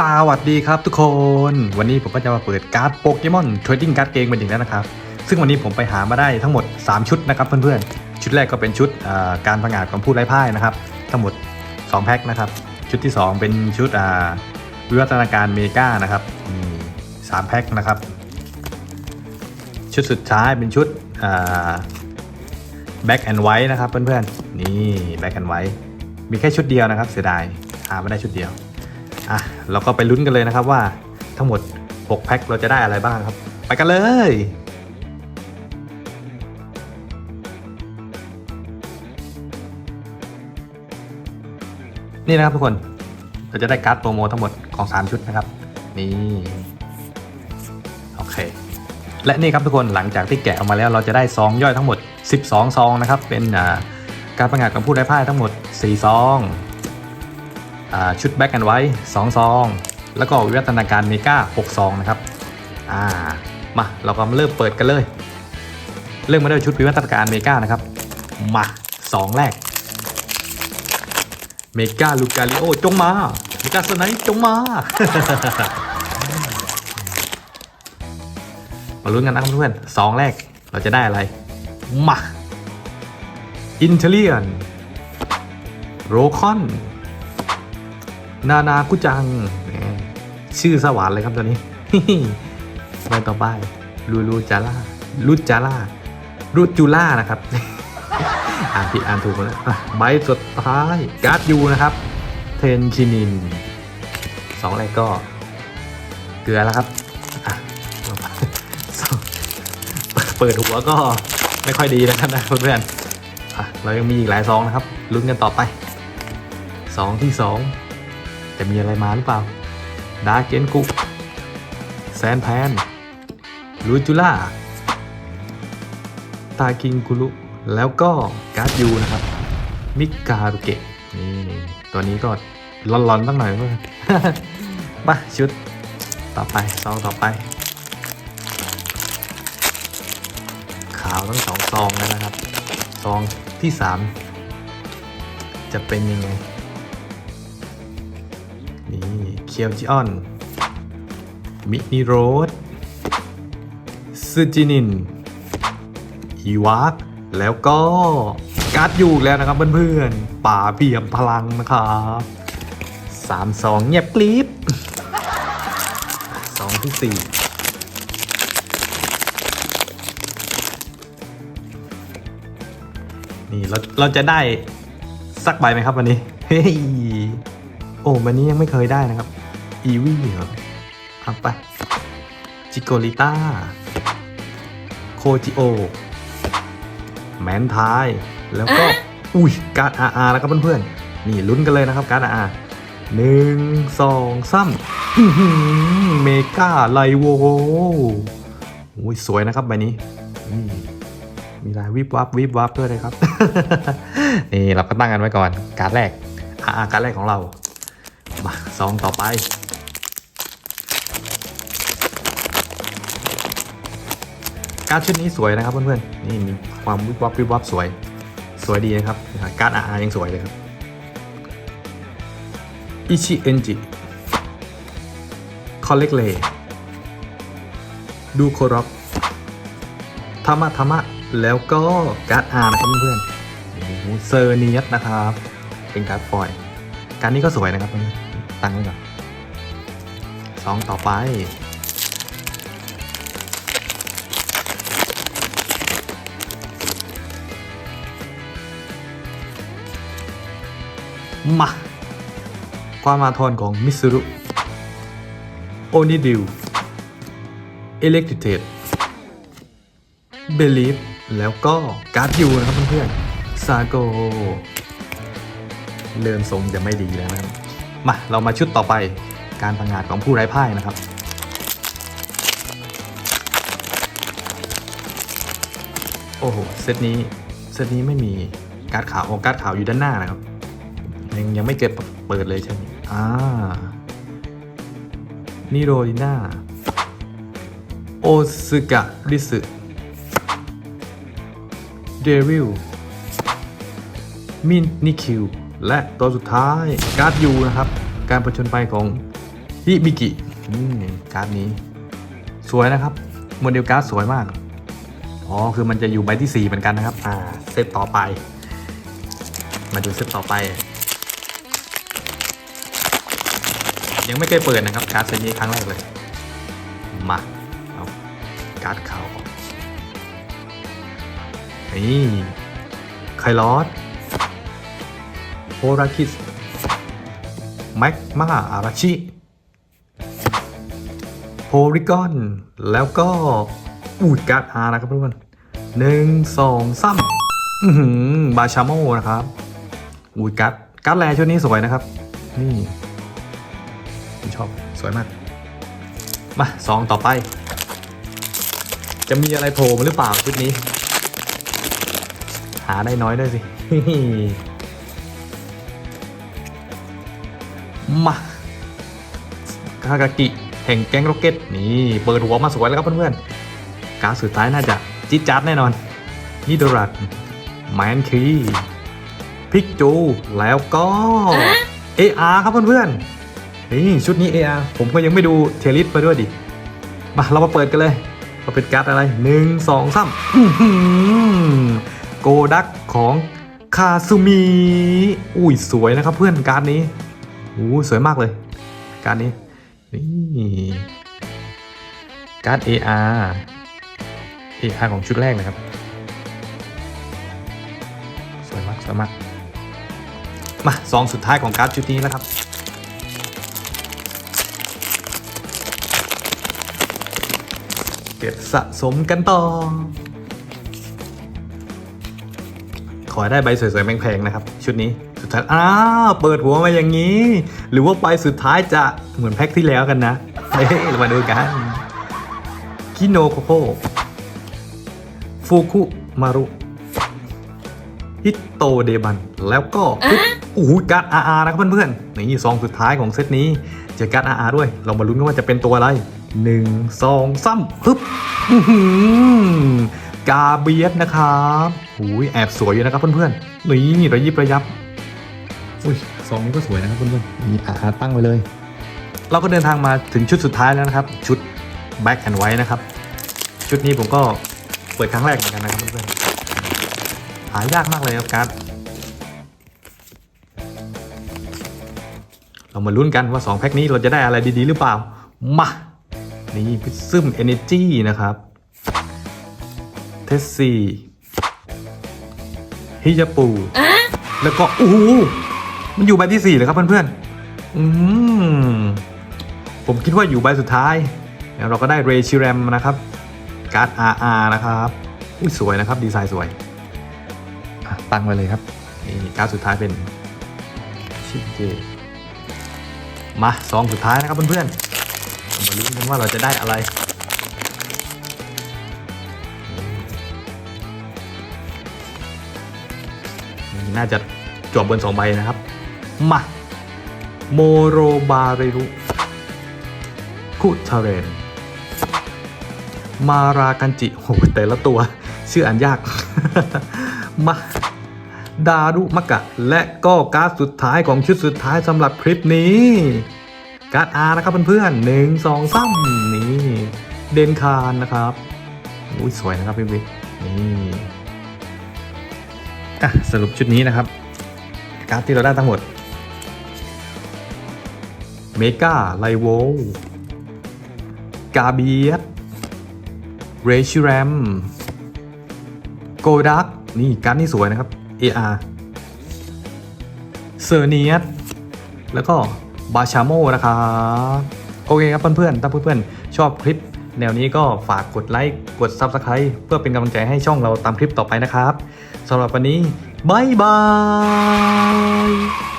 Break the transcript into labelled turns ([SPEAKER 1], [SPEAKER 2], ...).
[SPEAKER 1] สวัสดีครับทุกคน วันนี้ผมก็จะมาเปิดการ์ดโปเกมอนเทรดดิ้งการ์ดเกมกันอีกแล้วนะครับ ซึ่งวันนี้ผมไปหามาได้ทั้งหมด 3 ชุดนะครับเพื่อนๆ ชุดแรกก็เป็นชุดการพังงาดของผู้ไร้พ่ายนะครับ ทั้งหมด 2 แพ็คนะครับ ชุดที่ 2 เป็นชุดวิวัฒนาการเมกานะครับสามแพ็คนะครับ ชุดสุดท้ายเป็นชุดแบ็กแอนด์ไวท์นะครับเพื่อนๆ นี่แบ็กแอนด์ไวท์มีแค่ชุดเดียวนะครับเสียดายหาไม่ได้ชุดเดียว อะเราก็ไปลุ้นกันเลยนะครับว่าทั้งหมด 6 แพ็คเราจะได้อะไรบ้างครับ ไปกันเลยนี่นะครับทุกคน เราจะได้การ์ดโปรโมทั้งหมดของ 3 ชุดนะครับ นี่ โอเค และนี่ครับทุกคนหลังจากที่แกะออกมาแล้วเราจะได้ซองย่อยทั้งหมด 12 ซองนะครับ เป็นการประกาศของผู้ได้พ่ายทั้งหมด 4 ซอง ชุดแบ็กแอนไวท์สองซองแล้วก็วิวัฒนาการเมกา6ซองนะครับอ่ามาเราก็มาเริ่มเปิดกันเลย เริ่มมาด้วยชุดวิวัฒนาการเมกานะครับมาสองแรกเมกาลูกาลิโอจงมาเมกาสไนจงมามาลุ้นกันนะครับเพื่อนสองแรกเราจะได้อะไรมาอินเทเลียนโรคอน นานากุจัง ชื่อสวรรค์เลยครับตัวนี้ไปต่อไปลูลูจาร่าลูจาร่าลูจูล่านะครับ อ่านผิดอ่านถูกมดแล้วใบสุดท้ายการ์ดยูนะครับ เทนชินินสองอะไรก็ เกลือแล้วครับเปิดหัวก็ไม่ค่อยดีนะครับนะเพื่อนๆเรายังมีอีกหลายซองนะครับลุ้นกันต่อไปซองที่สอง จะมีอะไรมาหรือเปล่า ดาเกนกุ แซนแพนลูจูล่า ตากิงกุลุแล้วก็การ์ดยูนะครับ มิกาเกะ นี่ ตัวนี้ก็ร้อนๆตั้งหน่อยเพื่อนมาชุดต่อไปซองต่อไป ขาวทั้งสองซองแล้วนะครับ ซองที่สามจะเป็นยังไง คียวจิออน มินิโรดซูจินิน อีวากแล้วก็การ์ดอยูอีกแล้วนะครับเพื่อนๆ ป่าเปี่ยมพลังนะครับสามสองเงียบกริบสองที่สี่นี่เราเราจะได้สักใบไหมครับวันนี้ เฮ้ย โอ้วันนี้ยังไม่เคยได้นะครับ อีวี่เหรอเอาไป จิโกลิต้า โคจิโอ แมนทาย แล้วก็ อุ้ย การ์ดอาร์แล้วครับเพื่อนๆ นี่ลุ้นกันเลยนะครับการ์ดอาร์หนึ่งสองสามอื้อหือเมกาไลโวอุ้ยสวยนะครับใบนี้อืมมีลายวิบวับวิบวับด้วยเลยครับ นี่เราก็ตั้งกันไว้ก่อน การ์ดแรกอาร์การ์ดแรกของเรามาซองต่อไป การ์ดชุดนี้สวยนะครับเพื่อนๆนี่มีความวิบวับวิบวับสวย สวยดีนะครับ การ์ดอาร์ยังสวยเลยครับอิชิเอนจิคอลเลกเลดูโครอกธรรมะธรรมะแล้วก็การ์ดอาร์นะครับเพื่อนๆเซอร์เนียสนะครับ เป็นการ์ดฟอย การดนี้ก็สวยนะครับเพื่อนตั้งไว้ก่อนสองต่อไป มาความมาทอนของมิสรุโอนิดิวเอเล็กทริเทตเบลีฟแล้วก็การ์ดยูนะครับเพื่อนๆซาโกเริ่มทรงจะไม่ดีแล้วนะครับ มา เรามาชุดต่อไปการพังงาดของผู้ไร้พ่ายนะครับ โอ้โห เซตนี้ เซตนี้ไม่มีการ์ดขาวโอ้การ์ดขาวอยู่ด้านหน้านะครับ ยังยังไม่เกิดเปิดเลยใช่ไหมอ่านิโรดิน่าโอซึกะริสึเดวิลมินนิคิว และตัวสุดท้ายการ์ดยูนะครับ การประชนไปของฮิบิกิการ์ดนี้ สวยนะครับ โมเดลการ์ดสวยมาก อ๋อ คือมันจะอยู่ใบที่ 4 เหมือนกันนะครับ อ่า เซตต่อไป มาดูเซตต่อไป ยังไม่เคยเปิดนะครับ การ์ดเซตนี้ครั้งแรกเลย มา เอาการ์ดขาวนี่ไคลอสโฮราคิสแม็กมาอาราชิโพลิกอน แล้วก็อูดการ์ดอาร์นะครับทุกคนหนึ่งสองสามบาชาโมนะครับอูดการ์ดการ์ดแลชุดนี้สวยนะครับ นี่ สวยมาก มาสองต่อไป จะมีอะไรโผล่มาหรือเปล่าชุดนี้ หาได้น้อยด้วยสิ มาคากากิแห่งแก๊งโรเก็ตนี่เปิดหัวมาสวยแล้วครับเพื่อนๆการดสุดท้ายน่าจะจิดจัดแน่นอนนิโดรัตแมนคีพิกจู แล้วก็ AR ครับเพื่อนๆ นี่ชุดนี้ AR ผมก็ยังไม่ดูเทลิสไปด้วยดิ มาเรามาเปิดกันเลยว่าเป็นการ์ดอะไรหนึ่งสองสามโกดักของคาซูมิอุ้ยสวยนะครับเพื่อนการ์ดนี้โอ้สวยมากเลย การ์ดนี้นี่การ์ด AR AR ของชุดแรกนะครับ สวยมากสวยมากมาซองสุดท้ายของการ์ดชุดนี้แล้วครับ เก็บสะสมกันต่อ ขอให้ได้ใบสวยๆแพงๆนะครับ ชุดนี้สุดท้ายอ้าวเปิดหัวมาอย่างนี้ หรือว่าใบสุดท้ายจะเหมือนแพ็คที่แล้วกันนะเฮ้ยเรามาดูกันคิโนโคโคฟูคุมารุฮิตโตเดบัน แล้วก็โอ้โหการ์ดอาร์นะครับเพื่อนๆนี่ซองสุดท้ายของเซตนี้ เจอการ์ดอาร์ด้วย เรามาลุ้นกันว่าจะเป็นตัวอะไร หนึ่งสองสามฮึบอื้อหือกาเบียสนะครับหูยแอบสวยอยู่นะครับเพื่อนๆนี่ระยิบระยับอุ้ยซองนี้ก็สวยนะครับเพื่อนๆมีอาหารตั้งไว้เลย เราก็เดินทางมาถึงชุดสุดท้ายแล้วนะครับ ชุด Black and White นะครับ ชุดนี้ผมก็เปิดครั้งแรกเหมือนกันนะครับเพื่อนๆหายากมากเลยครับการ์ดเรามาลุ้นกันว่า 2 แพ็คนี้เราจะได้อะไรดีๆ หรือเปล่า มา นี่พิซซึม Energy นะครับ เทสซี่ฮิยาปู แล้วก็โอ้โหมันอยู่ใบที่สี่เลยครับเพื่อนๆ อืม ผมคิดว่าอยู่ใบสุดท้าย แล้วเราก็ได้เรชิแรมนะครับ การ์ด RR นะครับอุ้ยสวยนะครับ ดีไซน์สวย ตั้งไว้เลยครับนี่การ์ดสุดท้ายเป็นชิเจมาซองสุดท้ายนะครับเพื่อนๆ มาลุ้นกันว่าเราจะได้อะไร น่าจะจวบบนสองใบนะครับ มาโมโรบาเรรุคุทาเรน มารากันจิโหแต่ละตัว ชื่ออ่านยาก มาดารุมะกะ และก็การ์ดสุดท้ายของชุดสุดท้ายสำหรับคลิปนี้ การ์ดอาร์นะครับเพื่อนๆหนึ่งสองสามนี่เดนคารนะครับอุ้ยสวยนะครับพี่บิ๊กนี่อะสรุปชุดนี้นะครับ การ์ดที่เราได้ทั้งหมดเมกาไลโวกาเบียสเรชิแรมโกดักนี่การ์ดนี่สวยนะครับ AR เซอร์เนียสแล้วก็ บาชาโมนะครับโอเคครับเพื่อนๆ ถ้าเพื่อนๆ ชอบคลิปแนวนี้ก็ฝากกดไลค์ กด Subscribe เพื่อเป็นกำลังใจให้ช่องเราตามคลิปต่อไปนะครับสำหรับวันนี้บายบาย